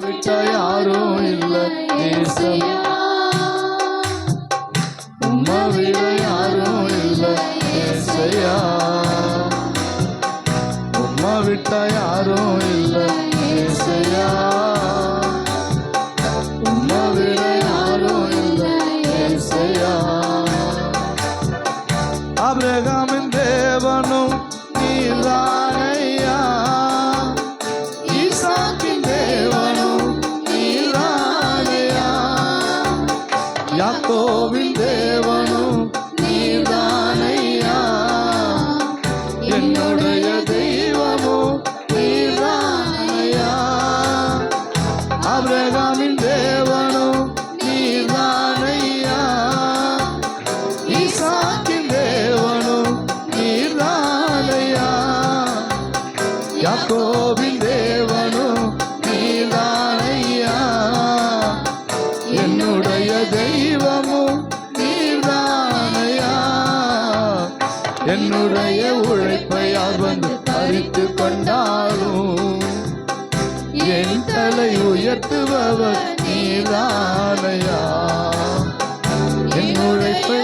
விட்ட யாரும் இல்ல தேசம் உமாவிட விட யாரும் இல்ல ஏசையா உமா விட்ட யாரும் இல்ல ஏசையா உமாவிட விட யாரும் இல்ல ஏசையா அபிரகாமின் தேவனும் யாக்கோவின் தேவனும் நீதானையா என்னுடைய தெய்வமும் நீதானையா ஆபிரகாமின் தேவனும் நீதானையா ஈசாக்கின் தேவனும் நீர்தானையா? யாக்கோபின் என்னுடைய உழைப்பை யார் வந்து பறித்து கொண்டாலும் என் தலை உயர்த்துபவர் நீர்தானையா என் உழைப்பை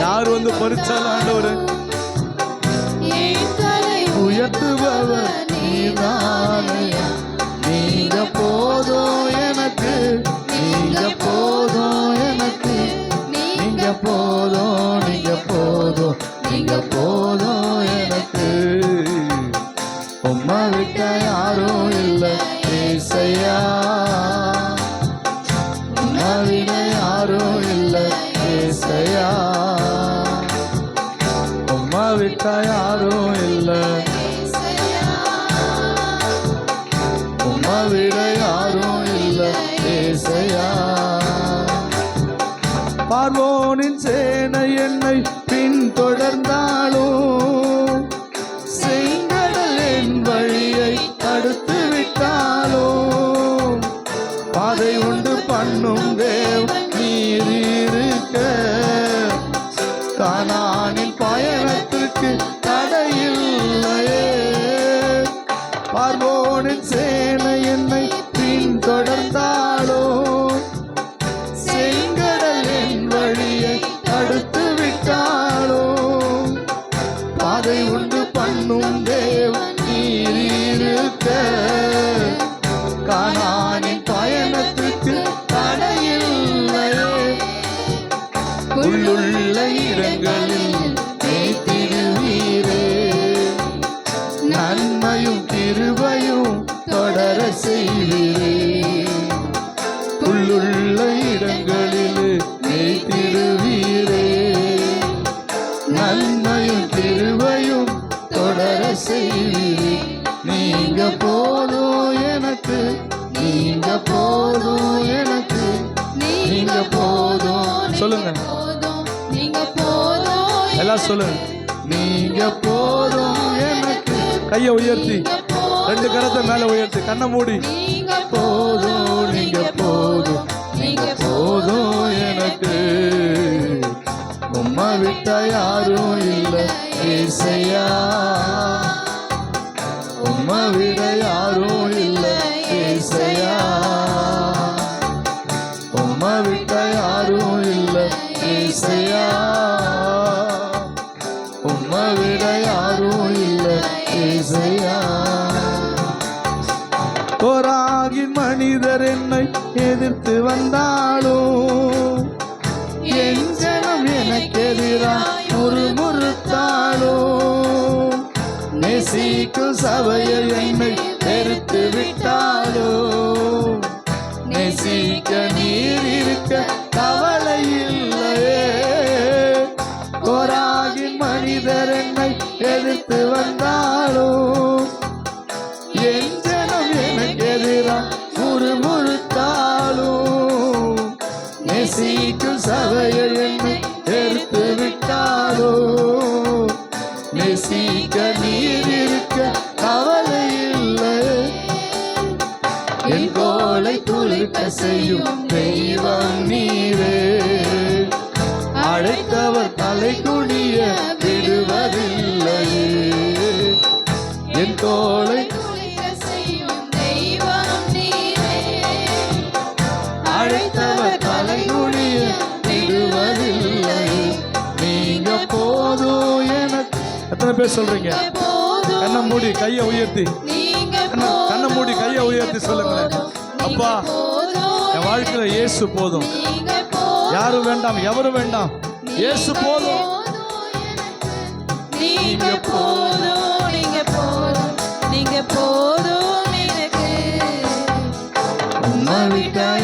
யார் வந்து பறிச்சாலும் ஆண்டவர்? உயர்த்துபவர் நீதானையா விட்ட யாரும் இல்லை ஏசையா. உம்மை யாரும் இல்லை ஏசையா. உம்மை விட்ட யாரும் இல்லை അടുത്ത് கானானின் பயணத்துக்கு தடையில்லையே. உள்ளுள்ள இடங்களில் மேய்த்திடுவீரே நன்மையும் கிருபையும் தொடர செய்வீரே. உள்ளுள்ள இடங்களில் மேய்த்திடுவீரே நன்மையும் கிருபையும் தொடர செய்வீரே. நீங்க போதும் எனக்கு நீங்க போதும் எனக்கு. நீங்க போதும் சொல்லுங்க. நீங்க போதும் எல்லாம் சொல்லுங்க. நீங்க போதும் எனக்கு. கையை உயர்த்தி. ரெண்டு கரத்தை மேல உயர்த்தி. கண்ணை மூடி. நீங்க போதும் நீங்க போதும் நீங்க போதும். எனக்கு. உம்மை விட்ட யாரும் இல்ல ஏசையா உம்மை விட விட யாரும் இல்லை ஏசையா? போராகின் மனிதர் என்னை எதிர்த்து வந்தாலும் என் ஜனம் எனக்கு எதிராக முறுமுறுத்தாலும் நெசிக்கும் சபையில் என்னை வந்தாலும் என் ஜனம் எனக்கு எதிரா முறுமுறுத்தாலும் நெசிக்கும் சபையை என்னை எடுத்து விட்டாலோ நெசிக்க நீர் இருக்க கவலை இல்லை. என் கோலை துளிர்க்க செய்யும் தெய்வம் நீரே. அழைத்தவர் தலை குடிய விடுவதில்லை. என் தோளை அழைத்தவர் தலை நீங்க போதும் என எத்தனை பேர் சொல்றீங்க? கண்ணை மூடி கையை உயர்த்தி. கண்ணை மூடி கையை உயர்த்தி சொல்லுங்களேன். அப்பா என் வாழ்க்கையில இயேசு போதும். யாரும் வேண்டாம் எவரும் வேண்டாம். இயேசு போதும். நீங்க போதும்.